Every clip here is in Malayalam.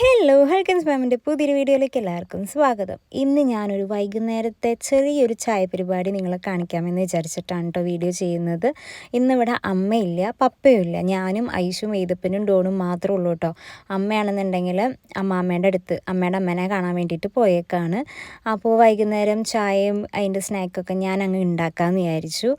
হে ഹലോ ഹൽക്കൻസ് മാമിന്റെ പുതിയൊരു വീഡിയോയിലേക്ക് എല്ലാവർക്കും സ്വാഗതം. ഇന്ന് ഞാനൊരു വൈകുന്നേരത്തെ ചെറിയൊരു ചായ പരിപാടി നിങ്ങളെ കാണിക്കാമെന്ന് വിചാരിച്ചിട്ടാണ് കേട്ടോ വീഡിയോ ചെയ്യുന്നത്. ഇന്നിവിടെ അമ്മയില്ല പപ്പയുമില്ല ഞാനും ഐഷും എയ്തപ്പനും ഡോണും മാത്രമേ ഉള്ളൂ കേട്ടോ അമ്മയാണെന്നുണ്ടെങ്കിൽ അമ്മാമ്മേന്റെ അടുത്ത് അമ്മയുടെ അമ്മേനെ കാണാൻ വേണ്ടിയിട്ട് പോയേക്കാണ്. അപ്പോൾ വൈകുന്നേരം ചായയും അതിന്റെ സ്നാക്കൊക്കെ ഞാൻ അങ്ങ് ഉണ്ടാക്കാമെന്ന് വിചാരിച്ചു.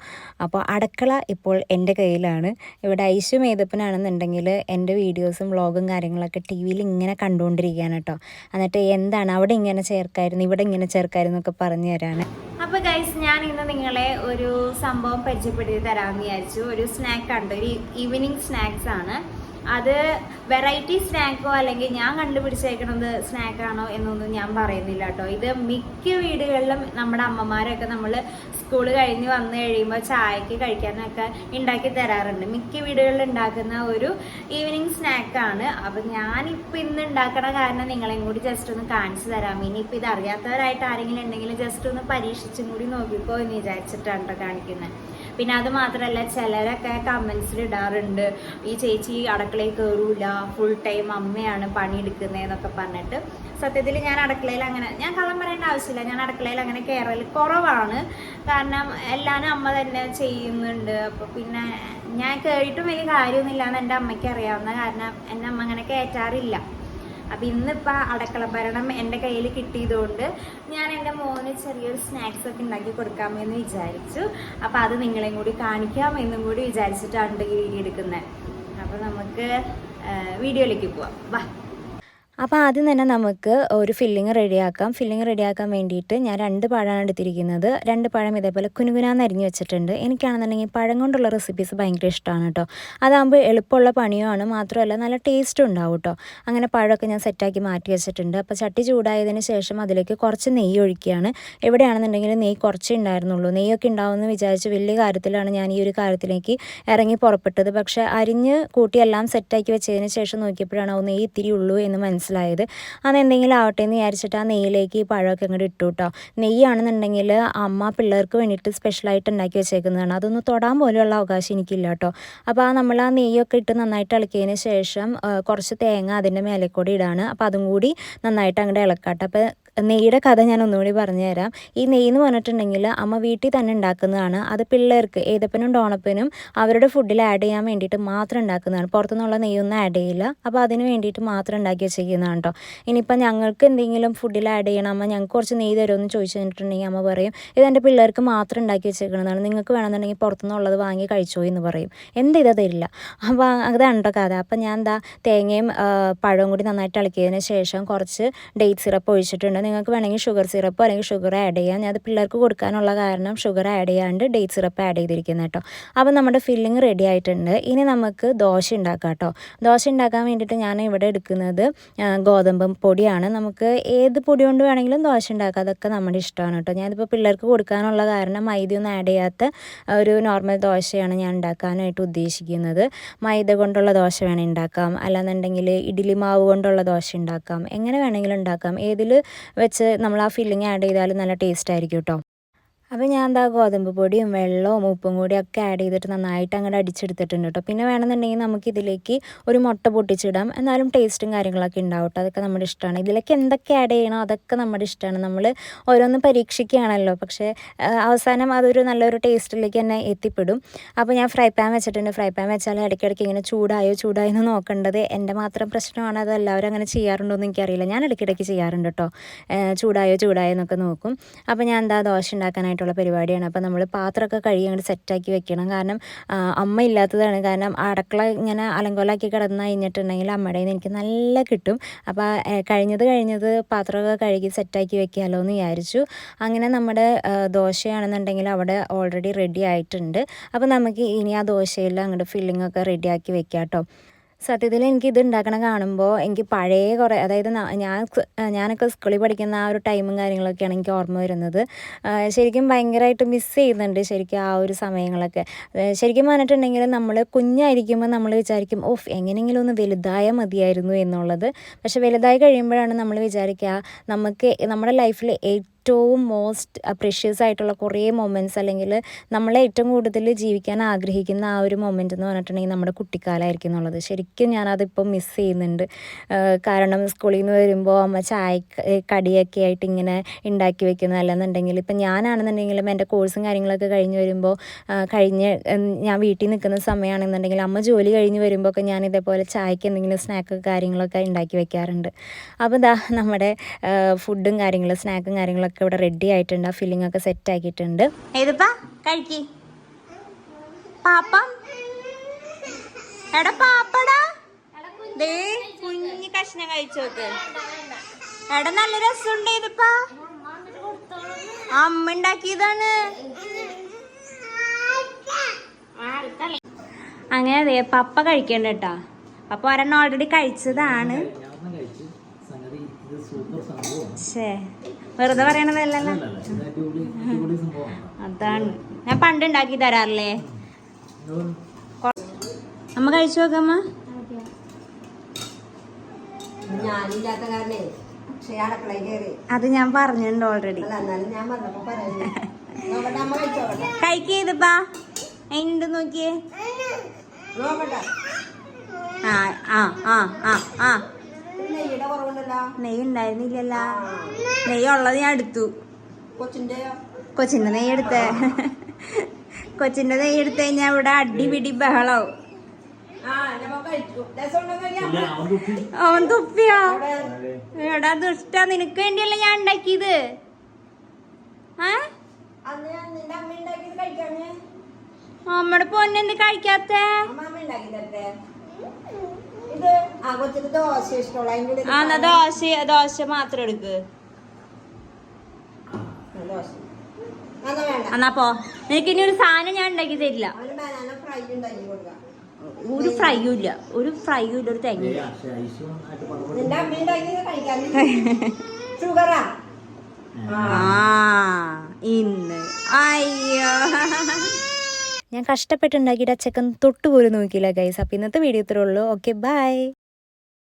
അപ്പോൾ അടക്കള ഇപ്പോൾ എന്റെ കയ്യിലാണ്. ഇവിടെ ഐഷും എയ്തപ്പനാണെന്നുണ്ടെങ്കിൽ എന്റെ വീഡിയോസും വ്ളോഗും കാര്യങ്ങളൊക്കെ ടി വിയിൽ ഇങ്ങനെ കണ്ടുകൊണ്ടിരിക്കുകയാണ് കേട്ടോ. എന്നിട്ട് എന്താണ് അവിടെ ഇങ്ങനെ ചേർക്കായിരുന്നു ഇവിടെ ഇങ്ങനെ ചേർക്കായിരുന്നു എന്നൊക്കെ പറഞ്ഞു തരാണ്. അപ്പൊ ഗൈസ് ഞാൻ ഇന്ന് നിങ്ങളെ ഒരു സംഭവം പരിചയപ്പെടുത്തി തരാമെന്ന് വിചാരിച്ചു. ഒരു സ്നാക്ക് ഉണ്ട് ഒരു ഈവനിങ് സ്നാക്സ് ആണ്. അത് വെറൈറ്റി സ്നാക്കോ അല്ലെങ്കിൽ ഞാൻ കണ്ടുപിടിച്ചേക്കണത് സ്നാക്കാണോ എന്നൊന്നും ഞാൻ പറയുന്നില്ല കേട്ടോ. ഇത് മിക്ക വീടുകളിലും നമ്മുടെ അമ്മമാരൊക്കെ നമ്മൾ സ്കൂൾ കഴിഞ്ഞ് വന്നു കഴിയുമ്പോൾ ചായക്ക് കഴിക്കാനൊക്കെ ഉണ്ടാക്കി തരാറുണ്ട്. മിക്ക വീടുകളിൽ ഉണ്ടാക്കുന്ന ഒരു ഈവനിങ് സ്നാക്കാണ് അപ്പം ഞാനിപ്പോൾ ഇന്ന് ഉണ്ടാക്കണ കാരണം നിങ്ങളെയും കൂടി ജസ്റ്റ് ഒന്ന് കാണിച്ചു തരാം. ഇനിയിപ്പോൾ ഇത് അറിയാത്തവരായിട്ട് ആരെങ്കിലും ഉണ്ടെങ്കിൽ ജസ്റ്റ് ഒന്ന് പരീക്ഷിച്ചും കൂടി നോക്കിക്കോ എന്ന് വിചാരിച്ചിട്ടാണ് കേട്ടോ കാണിക്കുന്നത്. പിന്നെ അത് മാത്രമല്ല ചിലരൊക്കെ കമൻസിൽ ഇടാറുണ്ട്. ഈ ചേച്ചി അടുക്കളയിൽ കയറൂല ഫുൾ ടൈം അമ്മയാണ് പണിയെടുക്കുന്നതെന്നൊക്കെ പറഞ്ഞിട്ട്. സത്യത്തിൽ ഞാൻ അടുക്കളയിൽ അങ്ങനെ ഞാൻ കള്ളം പറയേണ്ട ആവശ്യമില്ല. ഞാൻ അടുക്കളയിൽ അങ്ങനെ കയറൽ കുറവാണ്. കാരണം എല്ലാവരും അമ്മ തന്നെ ചെയ്യുന്നുണ്ട്. അപ്പോൾ പിന്നെ ഞാൻ കയറിയിട്ടും വലിയ കാര്യമൊന്നുമില്ല എന്ന് എന്റെ അമ്മയ്ക്ക് അറിയാവുന്ന കാരണം എന്റെ അമ്മ അങ്ങനെ കയറ്റാറില്ല അപ്പം ഇന്നിപ്പോൾ അടക്കള ഭരണം എന്റെ കയ്യിൽ കിട്ടിയതുകൊണ്ട് ഞാൻ എന്റെ മോന് ചെറിയൊരു സ്നാക്സ് ഒക്കെ ഉണ്ടാക്കി കൊടുക്കാമെന്ന് വിചാരിച്ചു. അപ്പോൾ അത് നിങ്ങളെയും കൂടി കാണിക്കാം എന്നും കൂടി വിചാരിച്ചിട്ടാണ് ഈ വീഡിയോ എടുക്കുന്നത്. അപ്പോൾ നമുക്ക് വീഡിയോയിലേക്ക് പോവാം. വാ. അപ്പോൾ ആദ്യം തന്നെ നമുക്ക് ഒരു ഫില്ലിങ് റെഡിയാക്കാം ഫില്ലിങ് റെഡിയാക്കാൻ വേണ്ടിയിട്ട് ഞാൻ രണ്ട് പഴമാണ് എടുത്തിരിക്കുന്നത്. രണ്ട് പഴം ഇതേപോലെ കുനുകുനാന്ന് അരിഞ്ഞ് വെച്ചിട്ടുണ്ട്. എനിക്കാണെന്നുണ്ടെങ്കിൽ പഴം കൊണ്ടുള്ള റെസിപ്പീസ് ഭയങ്കര ഇഷ്ടമാണ് കേട്ടോ. അതാകുമ്പോൾ എളുപ്പമുള്ള പണിയുമാണ്. മാത്രമല്ല നല്ല ടേസ്റ്റും ഉണ്ടാവും കേട്ടോ. അങ്ങനെ പഴമൊക്കെ ഞാൻ സെറ്റാക്കി മാറ്റി വെച്ചിട്ടുണ്ട്. അപ്പോൾ ചട്ടി ചൂടായതിന് ശേഷം അതിലേക്ക് കുറച്ച് നെയ്യ് ഒഴിക്കുകയാണ്. എവിടെയാണെന്നുണ്ടെങ്കിൽ നെയ്യ് കുറച്ചേ ഉണ്ടായിരുന്നുള്ളൂ. നെയ്യൊക്കെ ഉണ്ടാവുമെന്ന് വിചാരിച്ച് വലിയ കാര്യത്തിലാണ് ഞാൻ ഈ ഒരു കാര്യത്തിലേക്ക് ഇറങ്ങി പുറപ്പെട്ടത്. പക്ഷേ അരിഞ്ഞ് കൂട്ടി എല്ലാം സെറ്റാക്കി വെച്ചതിന് ശേഷം നോക്കിയപ്പോഴാണ് നെയ്യ് ഇത്തിരി ഉള്ളൂ എന്ന് മനസ്സിലായത്. അതെന്തെങ്കിലും ആവട്ടെ എന്ന് വിചാരിച്ചിട്ട് ആ നെയ്യിലേക്ക് ഈ പഴമൊക്കെ അങ്ങോട്ട് ഇട്ടു കേട്ടോ നെയ്യാണെന്നുണ്ടെങ്കിൽ അമ്മ പിള്ളേർക്ക് വേണ്ടിയിട്ട് സ്പെഷ്യലായിട്ട് ഉണ്ടാക്കി വെച്ചേക്കുന്നതാണ്. അതൊന്ന് തൊടാൻ പോലെയുള്ള അവകാശം എനിക്കില്ല കേട്ടോ അപ്പോൾ ആ നമ്മൾ ആ നെയ്യൊക്കെ ഇട്ട് നന്നായിട്ട് ഇളക്കിയതിന് ശേഷം കുറച്ച് തേങ്ങ അതിന്റെ മേലെ കൂടി ഇടാണ്. അപ്പോൾ അതും കൂടി നന്നായിട്ട് അങ്ങോട്ട് ഇളക്കാട്ടെ അപ്പോൾ നെയ്യുടെ കഥ ഞാൻ ഒന്നുകൂടി പറഞ്ഞുതരാം. ഈ നെയ്യ് എന്ന് പറഞ്ഞിട്ടുണ്ടെങ്കിൽ അമ്മ വീട്ടിൽ തന്നെ ഉണ്ടാക്കുന്നതാണ്. അത് പിള്ളേർക്ക് ഏതപ്പനും ഡോണപ്പനും അവരുടെ ഫുഡിൽ ആഡ് ചെയ്യാൻ വേണ്ടിയിട്ട് മാത്രം ഉണ്ടാക്കുന്നതാണ്. പുറത്തുനിന്നുള്ള നെയ്യൊന്നും ആഡ് ചെയ്യില്ല. അപ്പോൾ അതിന് വേണ്ടിയിട്ട് മാത്രം ഉണ്ടാക്കി വെച്ചിരിക്കുന്നതാണ് കേട്ടോ ഇനിയിപ്പോൾ ഞങ്ങൾക്ക് എന്തെങ്കിലും ഫുഡിൽ ആഡ് ചെയ്യണം. അമ്മ ഞങ്ങൾക്ക് കുറച്ച് നെയ്യ് തരുമെന്ന് ചോദിച്ചു കഴിഞ്ഞിട്ടുണ്ടെങ്കിൽ അമ്മ പറയും ഇത് എന്റെ പിള്ളേർക്ക് മാത്രം ഉണ്ടാക്കി വെച്ചേക്കുന്നതാണ്. നിങ്ങൾക്ക് വേണമെന്നുണ്ടെങ്കിൽ പുറത്തുനിന്നുള്ളത് വാങ്ങി കഴിച്ചോ എന്ന് പറയും. എന്ത് ഇതാ തരില്ല. അപ്പോൾ അതാണ് കേട്ടോ കഥ. അപ്പോൾ ഞാൻ എന്താ തേങ്ങയും പഴവും കൂടി നന്നായിട്ട് ഇളക്കിയതിന് ശേഷം കുറച്ച് ഡേറ്റ് സിറപ്പ് ഒഴിച്ചിട്ടുണ്ട്. നിങ്ങൾക്ക് വേണമെങ്കിൽ ഷുഗർ സിറപ്പ് അല്ലെങ്കിൽ ഷുഗർ ആഡ് ചെയ്യാം. ഞാൻ അത് പിള്ളേർക്ക് കൊടുക്കാനുള്ള കാരണം ഷുഗർ ആഡ് ചെയ്യാണ്ട് ഡേറ്റ് സിറപ്പ് ആഡ് ചെയ്തിരിക്കുന്നത് കേട്ടോ അപ്പോൾ നമ്മുടെ ഫില്ലിങ് റെഡി ആയിട്ടുണ്ട്. ഇനി നമുക്ക് ദോശ ഉണ്ടാക്കാം കേട്ടോ ദോശ ഉണ്ടാക്കാൻ വേണ്ടിയിട്ട് ഞാൻ ഇവിടെ എടുക്കുന്നത് ഗോതമ്പ് പൊടിയാണ്. നമുക്ക് ഏത് പൊടി കൊണ്ട് വേണമെങ്കിലും ദോശ ഉണ്ടാക്കാം. അതൊക്കെ നമ്മുടെ ഇഷ്ടമാണ് കേട്ടോ ഞാനിപ്പോൾ പിള്ളേർക്ക് കൊടുക്കാനുള്ള കാരണം മൈദയൊന്നും ആഡ് ചെയ്യാത്ത ഒരു നോർമൽ ദോശയാണ് ഞാൻ ഉണ്ടാക്കാനായിട്ട് ഉദ്ദേശിക്കുന്നത്. മൈദ കൊണ്ടുള്ള ദോശ വേണമെങ്കിൽ ഉണ്ടാക്കാം. അല്ലാന്നുണ്ടെങ്കിൽ ഇഡ്ഡലി മാവ് കൊണ്ടുള്ള ദോശ ഉണ്ടാക്കാം. എങ്ങനെ വേണമെങ്കിലും ഉണ്ടാക്കാം. ഏതിൽ വെച്ച് നമ്മൾ ആ ഫില്ലിങ് ആഡ് ചെയ്താലും നല്ല ടേസ്റ്റ് ആയിരിക്കും കേട്ടോ അപ്പോൾ ഞാൻ എന്താ ഗോതമ്പ് പൊടിയും വെള്ളവും ഉപ്പും കൂടി ഒക്കെ ആഡ് ചെയ്തിട്ട് നന്നായിട്ട് അങ്ങോട്ട് അടിച്ചെടുത്തിട്ടുണ്ട് കേട്ടോ പിന്നെ വേണമെന്നുണ്ടെങ്കിൽ നമുക്ക് ഇതിലേക്ക് ഒരു മുട്ട പൊട്ടിച്ചിടാം. എന്നാലും ടേസ്റ്റും കാര്യങ്ങളൊക്കെ ഉണ്ടാവും കേട്ടോ അതൊക്കെ നമ്മുടെ ഇഷ്ടമാണ് ഇതിലേക്ക് എന്തൊക്കെ ആഡ് ചെയ്യണോ അതൊക്കെ നമ്മുടെ ഇഷ്ടമാണ് നമ്മൾ ഓരോന്ന് പരീക്ഷിക്കുകയാണല്ലോ. പക്ഷേ അവസാനം അതൊരു നല്ലൊരു ടേസ്റ്റിലേക്ക് തന്നെ എത്തിപ്പെടും. അപ്പോൾ ഞാൻ ഫ്രൈ പാൻ വെച്ചിട്ടുണ്ട്. ഫ്രൈ പാൻ വെച്ചാൽ ഇടയ്ക്കിടയ്ക്ക് ഇങ്ങനെ ചൂടായോ ചൂടായോ എന്ന് നോക്കേണ്ടത് എന്റെ മാത്രം പ്രശ്നമാണ്. അത് എല്ലാവരും അങ്ങനെ ചെയ്യാറുണ്ടോ എന്ന് എനിക്കറിയില്ല. ഞാൻ ഇടയ്ക്കിടയ്ക്ക് ചെയ്യാറുണ്ട് കേട്ടോ ചൂടായോ ചൂടായോ എന്നൊക്കെ നോക്കും. അപ്പോൾ ഞാൻ എന്താ ദോശ ഉണ്ടാക്കാനായിട്ടുള്ള പരിപാടിയാണ്. അപ്പോൾ നമ്മൾ പാത്രമൊക്കെ കഴുകി സെറ്റാക്കി വെക്കണം. കാരണം അമ്മ ഇല്ലാത്തതാണ്. കാരണം അടക്കള ഇങ്ങനെ അലങ്കോലാക്കി കിടന്ന് കഴിഞ്ഞിട്ടുണ്ടെങ്കിൽ അമ്മയുടെ നിന്ന് എനിക്ക് നല്ല കിട്ടും. അപ്പോൾ കഴിഞ്ഞത് കഴിഞ്ഞത് പാത്രമൊക്കെ കഴുകി സെറ്റാക്കി വെക്കാമല്ലോ എന്ന് വിചാരിച്ചു. അങ്ങനെ നമ്മുടെ ദോശയാണെന്നുണ്ടെങ്കിൽ അവിടെ ഓൾറെഡി റെഡി ആയിട്ടുണ്ട്. അപ്പോൾ നമുക്ക് ഇനി ആ ദോശയെല്ലാം അങ്ങോട്ട് ഫില്ലിംഗ് ഒക്കെ റെഡിയാക്കി വെക്കാം കേട്ടോ സത്യത്തിൽ എനിക്ക് ഇത് ഉണ്ടാക്കണ കാണുമ്പോൾ എനിക്ക് പഴയ കുറേ അതായത് ഞാൻ ഞാനൊക്കെ സ്കൂളിൽ പഠിക്കുന്ന ആ ഒരു ടൈമും കാര്യങ്ങളൊക്കെയാണ് എനിക്ക് ഓർമ്മ വരുന്നത്. ശരിക്കും ഭയങ്കരമായിട്ട് മിസ് ചെയ്യുന്നുണ്ട് ശരിക്കും ആ ഒരു സമയങ്ങളൊക്കെ. ശരിക്കും പറഞ്ഞിട്ടുണ്ടെങ്കിൽ നമ്മൾ കുഞ്ഞായിരിക്കുമ്പോൾ നമ്മൾ വിചാരിക്കും ഓഫ് എങ്ങനെയെങ്കിലും ഒന്ന് വലുതായാൽ മതിയായിരുന്നു എന്നുള്ളത്. പക്ഷെ വലുതായി കഴിയുമ്പോഴാണ് നമ്മൾ വിചാരിക്കുക നമുക്ക് നമ്മുടെ ലൈഫിൽ ഏറ്റവും മോസ്റ്റ് പ്രഷ്യസ് ആയിട്ടുള്ള കുറേ മൊമെന്റ്സ് അല്ലെങ്കിൽ നമ്മളെ ഏറ്റവും കൂടുതൽ ജീവിക്കാൻ ആഗ്രഹിക്കുന്ന ആ ഒരു മൊമെന്റ് എന്ന് പറഞ്ഞിട്ടുണ്ടെങ്കിൽ നമ്മുടെ കുട്ടിക്കാലമായിരിക്കും എന്നുള്ളത്. ശരിക്കും ഞാനതിപ്പോൾ മിസ് ചെയ്യുന്നുണ്ട്. കാരണം സ്കൂളിൽ നിന്ന് വരുമ്പോൾ അമ്മ ചായ കടിയൊക്കെ ആയിട്ട് ഇങ്ങനെ ഉണ്ടാക്കി വെക്കുന്നത് അല്ലെന്നുണ്ടെങ്കിൽ ഇപ്പം ഞാനാണെന്നുണ്ടെങ്കിലും എന്റെ കോഴ്സും കാര്യങ്ങളൊക്കെ കഴിഞ്ഞ് വരുമ്പോൾ കഴിഞ്ഞ് ഞാൻ വീട്ടിൽ നിൽക്കുന്ന സമയമാണെന്നുണ്ടെങ്കിൽ അമ്മ ജോലി കഴിഞ്ഞ് വരുമ്പോൾ ഒക്കെ ഞാൻ ഇതേപോലെ ചായക്ക് എന്തെങ്കിലും സ്നാക്ക് കാര്യങ്ങളൊക്കെ ഉണ്ടാക്കി വെക്കാറുണ്ട്. അപ്പോൾ ഇതാ നമ്മുടെ ഫുഡും കാര്യങ്ങളും സ്നാക്കും കാര്യങ്ങളൊക്കെ ഇവിടെ റെഡി ആയിട്ടുണ്ട്. ആ ഫില്ലിംഗ് ഒക്കെ സെറ്റ് ആക്കിയിട്ടുണ്ട്. നല്ല രസമുണ്ട് അമ്മ ഉണ്ടാക്കിയതാണ്. അങ്ങനെ അതെ പപ്പ കഴിക്കണ്ട കേട്ടാ. പപ്പ ഒരെണ്ണം ഓൾറെഡി കഴിച്ചതാണ് ഞാൻ കഴിച്ചു സംഗതി ഇത് സൂപ്പർ സംഭവമാണ് ഷേ വെറുതെ പറയണതല്ലല്ലോ അതാണ്. ഞാൻ പണ്ട് ഉണ്ടാക്കി തരാറില്ലേ? അമ്മ കഴിച്ചു നോക്കമ്മ അത് ഞാൻ പറഞ്ഞിട്ടുണ്ട് ഓൾറെഡി അല്ല ചെയ്തപ്പാ എന്ത് നോക്കിയേ? ആ ആ ആ ആ ആ. നെയ്യുടെ കുറവുണ്ടല്ലോ നെയ്യ് ഉണ്ടായിരുന്നില്ലല്ലോ നെയ്യ് ഉള്ളത് ഞാൻ എടുത്തു. കൊച്ചിന്റെ? കൊച്ചിന്റെ നെയ്യ് എടുത്തേ കൊച്ചിന്റെ നെയ്യ് എടുത്തു കഴിഞ്ഞാൽ ഇവിടെ അടിപിടി ബഹളാവും. അവൻ തുപ്പിയോ? എടാ ദുഷ്ട നിനക്ക് വേണ്ടിയല്ല ഞാൻ ഉണ്ടാക്കിയത്? ഏ അന്ന് ഞാൻ നിന്റെ അമ്മ ഉണ്ടാക്കിയത് കഴിക്കാഞ്ഞ്. നമ്മുടെ പൊന്നെന്ത് കഴിക്കാത്ത? ഇത് ആ കൊച്ചിന് ദോശ ഇഷ്ടമുള്ള അതിന്റെ കൂടെ ആ എന്നാ ദോശ ദോശ മാത്രം എടുക്ക്. ദോശ. അതാ വേണ്ട. എന്നാ പോ. നിനക്ക് ഇനി ഒരു സാധനം ഞാൻ ഉണ്ടാക്കി തരില്ല. അവന് ബനാന ഫ്രൈ ഉണ്ടാക്കി കൊടുക്കാം. ഒരു ഫ്രൈയും ഇല്ല. ഒരു ഫ്രൈയും ഇല്ല ഒരു തേങ്ങ. നിന്റെ അമ്മ കഴിക്കാൻ ഷുഗറാ ആ ഇന്ന്. അയ്യോ. ഞാൻ കഷ്ടപ്പെട്ടുണ്ടാക്കിയിട്ട് ആ ചെക്കൻ തൊട്ടുപോലും നോക്കിയില്ല ഗൈസ് അപ്പോൾ ഇന്നത്തെ വീഡിയോ ഇത്രേ ഉള്ളൂ. Okay bye